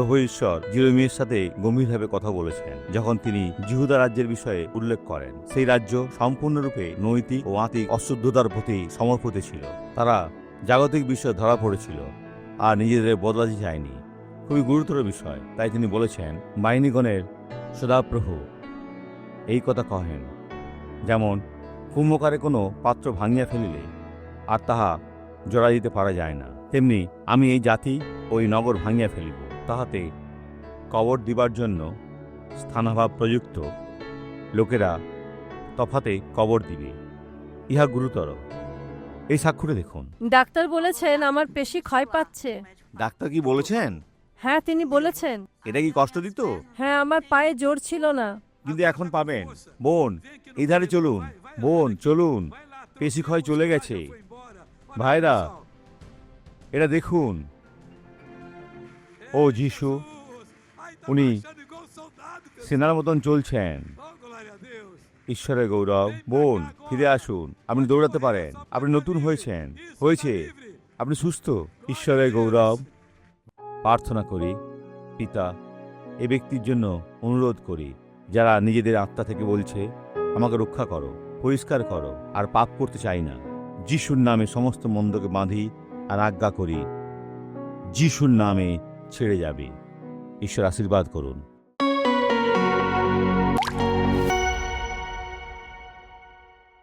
প্রভু ঈশ্বর জিরোমিয়ের সাথে গম্ভীরভাবে কথা বলেছেন যখন তিনি জিহুদা রাজ্যের বিষয়ে উল্লেখ করেন। সেই রাজ্য সম্পূর্ণরূপে নৈতিক ও আতিক অশুদ্ধতার প্রতি সমর্পিত ছিল। তারা জাগতিক বিষয়ে ধরা পড়েছিল আর নিজেদের বদলাতে চায়নি। খুবই গুরুতর বিষয়, তাই তিনি বলেছেন, বাহিনীগণের সদাপ্রভু, এই কথা কহেন, যেমন কুম্ভকারে কোনো পাত্র ভাঙিয়া ফেলিলে আর তাহা জোড়া দিতে পারা যায় না, তেমনি আমি এই জাতি ওই নগর ভাঙিয়া ফেলিব। তাহাতে কবর দিবার জন্য স্থানাভাব প্রযুক্ত লোকেরা তফাতে কবর দিবে ইহা গুরুতর। এই সাক্ষরে দেখুন। ডাক্তার বলেছেন আমার পেশি ক্ষয় পাচ্ছে। ডাক্তার কি বলেছেন? হ্যাঁ তিনি বলেছেন। এটা কি কষ্ট দিত? হ্যাঁ আমার পায়ে জোর ছিল না। কিন্তু এখন পাবেন। বোন এই ধারে চলুন। বোন চলুন। পেশি ক্ষয় চলে গেছে। ভাইরা এটা দেখুন। ও যিশু, উনি সেনার মতন চলছেন। ঈশ্বরের গৌরব, বোন, ফিরে আসুন। আপনি দৌড়াতে পারেন। আপনি নতুন হয়েছেন। হয়েছে। আপনি সুস্থ। ঈশ্বরের গৌরব। প্রার্থনা করি, পিতা, এ ব্যক্তির জন্য অনুরোধ করি, যারা নিজেদের আত্মা থেকে বলছে, আমাকে রক্ষা করো, পরিষ্কার করো, আর পাপ করতে চাই না। যিশুর নামে সমস্ত মন্দকে বাঁধি আর আজ্ঞা করি। যিশুর নামে ছেড়ে যাবে। ঈশ্বর আশীর্বাদ করুন।